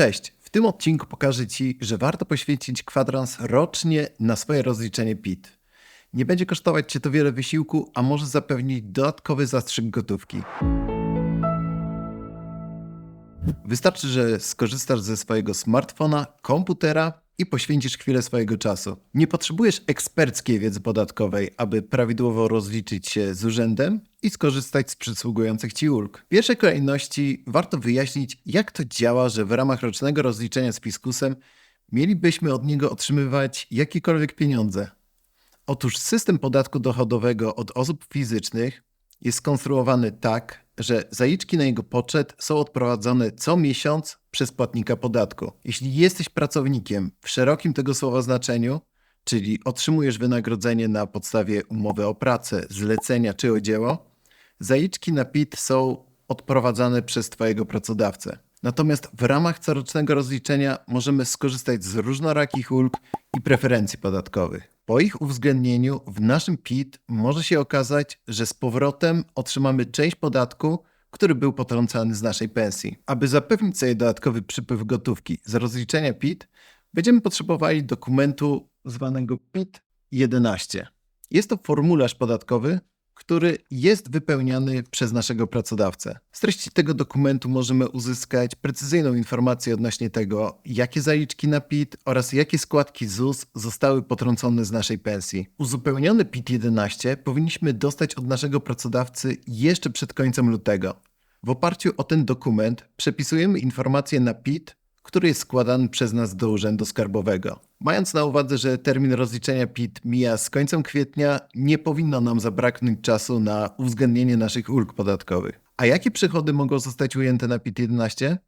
Cześć! W tym odcinku pokażę Ci, że warto poświęcić kwadrans rocznie na swoje rozliczenie PIT. Nie będzie kosztować Cię to wiele wysiłku, a może zapewnić dodatkowy zastrzyk gotówki. Wystarczy, że skorzystasz ze swojego smartfona, komputera i poświęcisz chwilę swojego czasu. Nie potrzebujesz eksperckiej wiedzy podatkowej, aby prawidłowo rozliczyć się z urzędem i skorzystać z przysługujących Ci ulg. W pierwszej kolejności warto wyjaśnić, jak to działa, że w ramach rocznego rozliczenia z fiskusem mielibyśmy od niego otrzymywać jakiekolwiek pieniądze. Otóż system podatku dochodowego od osób fizycznych jest skonstruowany tak, że zaliczki na jego poczet są odprowadzone co miesiąc przez płatnika podatku. Jeśli jesteś pracownikiem w szerokim tego słowa znaczeniu, czyli otrzymujesz wynagrodzenie na podstawie umowy o pracę, zlecenia czy o dzieło, zaliczki na PIT są odprowadzane przez Twojego pracodawcę. Natomiast w ramach corocznego rozliczenia możemy skorzystać z różnorakich ulg i preferencji podatkowych. Po ich uwzględnieniu w naszym PIT może się okazać, że z powrotem otrzymamy część podatku, który był potrącany z naszej pensji. Aby zapewnić sobie dodatkowy przypływ gotówki z rozliczenia PIT, będziemy potrzebowali dokumentu zwanego PIT 11. Jest to formularz podatkowy, który jest wypełniany przez naszego pracodawcę. Z treści tego dokumentu możemy uzyskać precyzyjną informację odnośnie tego, jakie zaliczki na PIT oraz jakie składki ZUS zostały potrącone z naszej pensji. Uzupełniony PIT 11 powinniśmy dostać od naszego pracodawcy jeszcze przed końcem lutego. W oparciu o ten dokument przepisujemy informacje na PIT który jest składany przez nas do Urzędu Skarbowego. Mając na uwadze, że termin rozliczenia PIT mija z końcem kwietnia, nie powinno nam zabraknąć czasu na uwzględnienie naszych ulg podatkowych. A jakie przychody mogą zostać ujęte na PIT 11?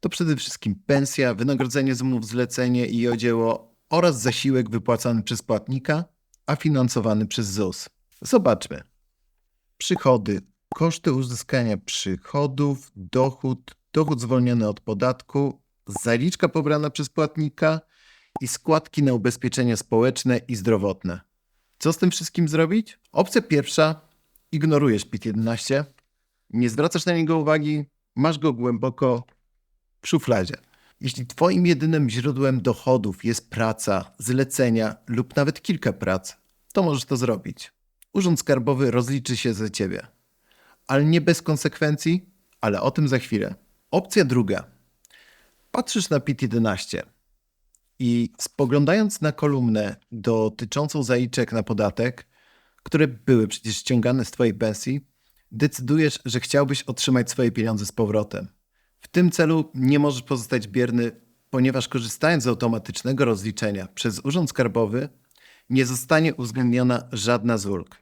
To przede wszystkim pensja, wynagrodzenie z umów zlecenie i odzieło oraz zasiłek wypłacany przez płatnika, a finansowany przez ZUS. Zobaczmy. Przychody, koszty uzyskania przychodów, dochód, dochód zwolniony od podatku, zaliczka pobrana przez płatnika i składki na ubezpieczenia społeczne i zdrowotne. Co z tym wszystkim zrobić? Opcja pierwsza, ignorujesz PIT-11, nie zwracasz na niego uwagi, masz go głęboko w szufladzie. Jeśli Twoim jedynym źródłem dochodów jest praca, zlecenia lub nawet kilka prac, to możesz to zrobić. Urząd Skarbowy rozliczy się za Ciebie. Ale nie bez konsekwencji, ale o tym za chwilę. Opcja druga – patrzysz na PIT-11 i spoglądając na kolumnę dotyczącą zaliczek na podatek, które były przecież ściągane z Twojej pensji, decydujesz, że chciałbyś otrzymać swoje pieniądze z powrotem. W tym celu nie możesz pozostać bierny, ponieważ korzystając z automatycznego rozliczenia przez Urząd Skarbowy, nie zostanie uwzględniona żadna z ulg.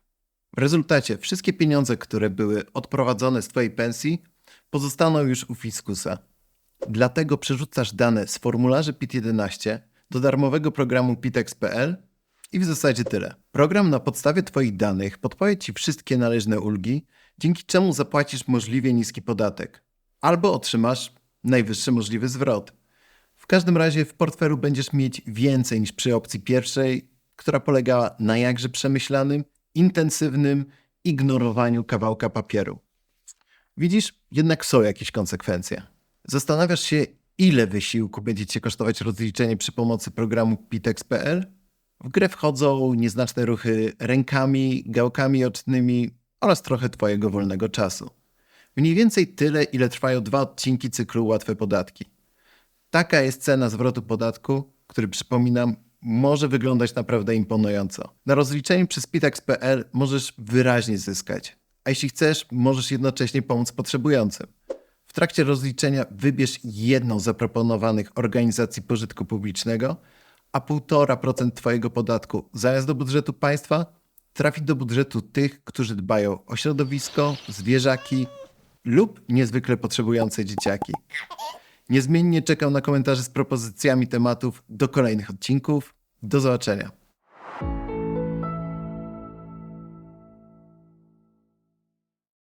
W rezultacie wszystkie pieniądze, które były odprowadzone z Twojej pensji, pozostaną już u fiskusa. Dlatego przerzucasz dane z formularzy PIT-11 do darmowego programu pitex.pl i w zasadzie tyle. Program na podstawie Twoich danych podpowie Ci wszystkie należne ulgi, dzięki czemu zapłacisz możliwie niski podatek. Albo otrzymasz najwyższy możliwy zwrot. W każdym razie w portfelu będziesz mieć więcej niż przy opcji pierwszej, która polegała na jakże przemyślanym, intensywnym ignorowaniu kawałka papieru. Widzisz, jednak są jakieś konsekwencje. Zastanawiasz się, ile wysiłku będzie Cię kosztować rozliczenie przy pomocy programu Pitex.pl? W grę wchodzą nieznaczne ruchy rękami, gałkami ocznymi oraz trochę Twojego wolnego czasu. Mniej więcej tyle, ile trwają dwa odcinki cyklu Łatwe Podatki. Taka jest cena zwrotu podatku, który przypominam, może wyglądać naprawdę imponująco. Na rozliczeniu przez Pitex.pl możesz wyraźnie zyskać, a jeśli chcesz, możesz jednocześnie pomóc potrzebującym. W trakcie rozliczenia wybierz jedną z zaproponowanych organizacji pożytku publicznego, a 1,5% Twojego podatku zamiast do budżetu państwa trafi do budżetu tych, którzy dbają o środowisko, zwierzaki lub niezwykle potrzebujące dzieciaki. Niezmiennie czekam na komentarze z propozycjami tematów do kolejnych odcinków. Do zobaczenia.